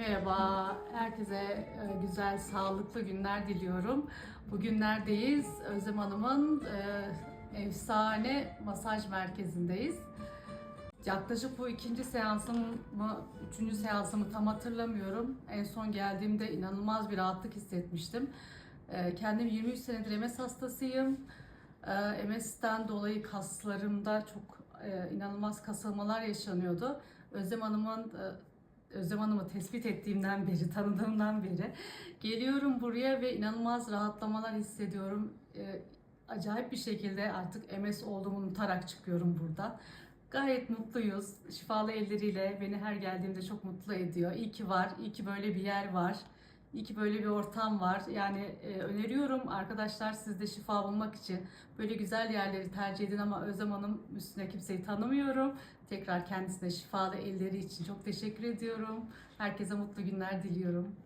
Merhaba, herkese e, güzel, sağlıklı günler diliyorum. Bugünlerdeyiz. Özlem Hanım'ın e, efsane masaj merkezindeyiz. Yaklaşık bu ikinci seansım mı, üçüncü seansımı tam hatırlamıyorum. En son geldiğimde inanılmaz bir rahatlık hissetmiştim. E, Kendim 23 senedir MS hastasıyım. E, MS'ten dolayı kaslarımda çok e, inanılmaz kasılmalar yaşanıyordu. Özlem Hanım'ın Özlem Hanım'ı tespit ettiğimden beri, tanıdığımdan beri geliyorum buraya ve inanılmaz rahatlamalar hissediyorum. E, acayip bir şekilde artık MS olduğumu unutarak çıkıyorum buradan. Gayet mutluyuz. Şifalı elleriyle beni her geldiğimde çok mutlu ediyor. İyi ki var, iyi ki böyle bir yer var. İyi ki böyle bir ortam var. Yani e, öneriyorum arkadaşlar siz de şifa bulmak için böyle güzel yerleri tercih edin ama Özlem Hanım üstüne kimseyi tanımıyorum. Tekrar kendisine şifalı elleri için çok teşekkür ediyorum. Herkese mutlu günler diliyorum.